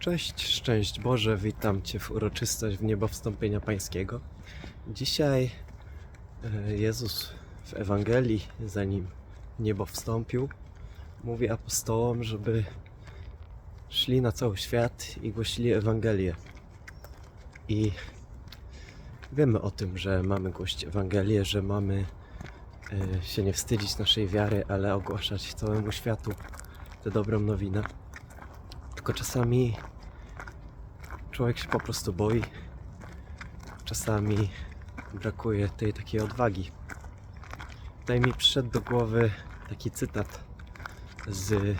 Cześć, szczęść Boże, witam Cię w uroczystość w niebo wstąpienia Pańskiego. Dzisiaj e, Jezus w Ewangelii, zanim niebo wstąpił, mówi apostołom, żeby szli na cały świat i głosili Ewangelię. I wiemy o tym, że mamy głosić Ewangelię, że mamy e, się nie wstydzić naszej wiary, ale ogłaszać całemu światu tę dobrą nowinę. Tylko czasami człowiek się po prostu boi. Czasami brakuje tej takiej odwagi. Tutaj mi przyszedł do głowy taki cytat z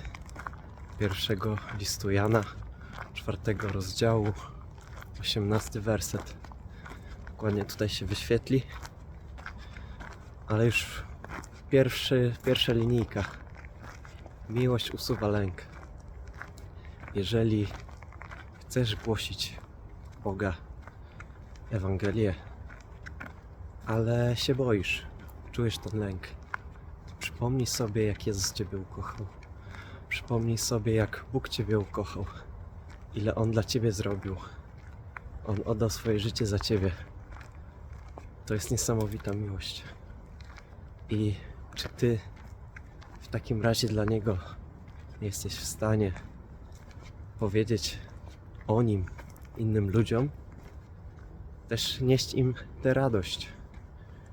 pierwszego listu Jana, czwartego rozdziału, osiemnasty werset. Dokładnie tutaj się wyświetli. Ale już pierwszy, pierwsza linijka. Miłość usuwa lęk. Jeżeli chcesz głosić Boga, Ewangelię, ale się boisz, czujesz ten lęk, przypomnij sobie, jak Jezus Ciebie ukochał. Przypomnij sobie, jak Bóg Ciebie ukochał, ile On dla Ciebie zrobił. On oddał swoje życie za Ciebie. To jest niesamowita miłość. I czy Ty w takim razie dla Niego nie jesteś w stanie powiedzieć o Nim innym ludziom, też nieść im tę radość,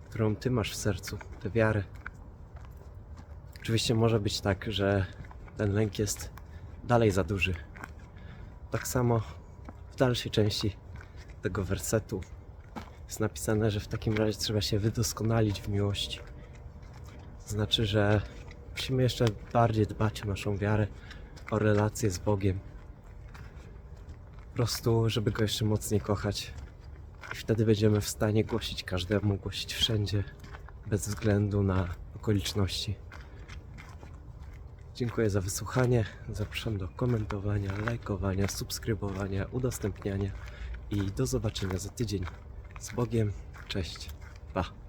którą Ty masz w sercu, tę wiarę. Oczywiście może być tak, że ten lęk jest dalej za duży. Tak samo w dalszej części tego wersetu jest napisane, że w takim razie trzeba się wydoskonalić w miłości. To znaczy, że musimy jeszcze bardziej dbać o naszą wiarę, o relacje z Bogiem. Prostu, żeby Go jeszcze mocniej kochać. I wtedy będziemy w stanie głosić każdemu, głosić wszędzie, bez względu na okoliczności. Dziękuję za wysłuchanie. Zapraszam do komentowania, lajkowania, subskrybowania, udostępniania i do zobaczenia za tydzień. Z Bogiem, cześć, pa.